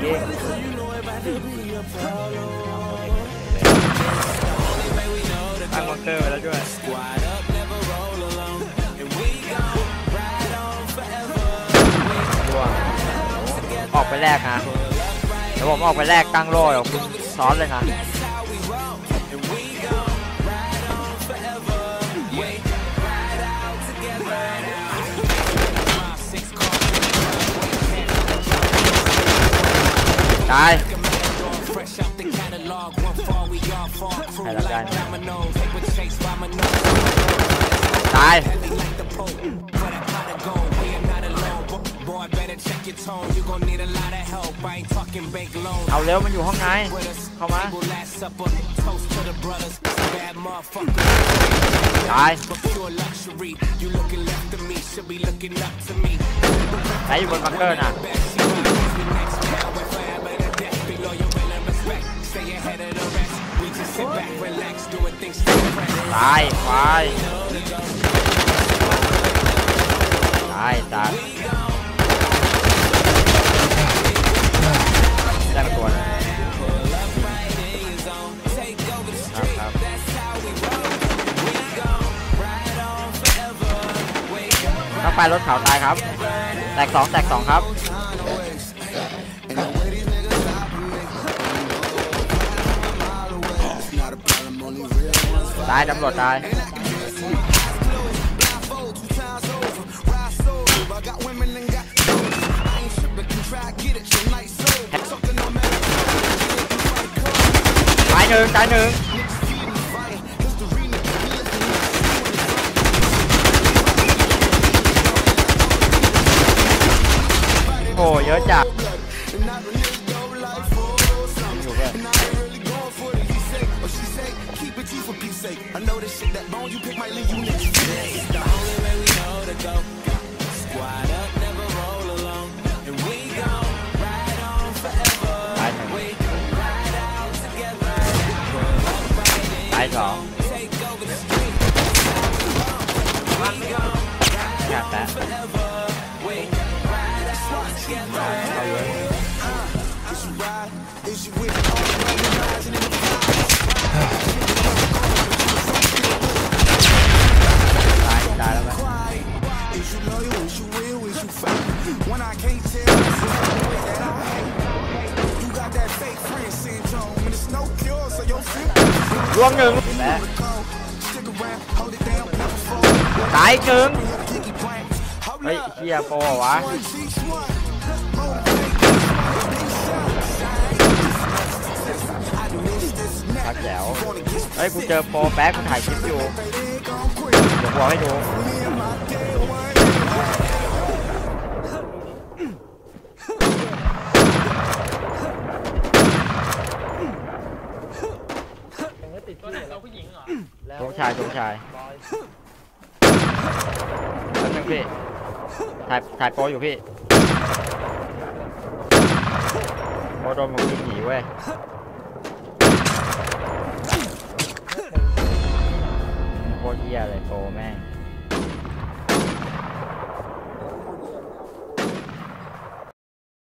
ตั้งบังเตอร์ไปแล้วด้วยร่วงออกไปแรกนะเดี๋ยวผมออกไปแรกตั้งโล่เดี๋ยวคุณซ้อนเลยนะ ตายให้รับได้ไหมตายเอาเร็วมันอยู่ห้องในเข้ามาตายไหนอยู่บนบังเกอร์น่ะ ตายควายตายตายได้มาตัวนึงครับครับถ้าไปรถเขาตายครับ แตกสองแตกสองครับ ตายตำรวจตาย for peace sake. I know this shit, that bone you pick might leave you niggas. This is the only way we know to go. Squad up, never roll alone. And we ride on forever. We ride out together. Take over the street. We ride on forever. We ride out together. ่วงหนึ่งตายหนึ่งเฮ้ยเฮียโปรเหรอวะพักแจ๋วเฮ้ยกูเจอโปแป๊กกูถ่ายคลิปอยู่เดี๋ยวบอกให้ดู ช งชายชงชายแป๊บนึงพี่ถ่ายถ่ายโปรอยู่พี่โปรโดนผมยิงหนีเว้ยโคตรเยี่ยเลยโปรแม่ง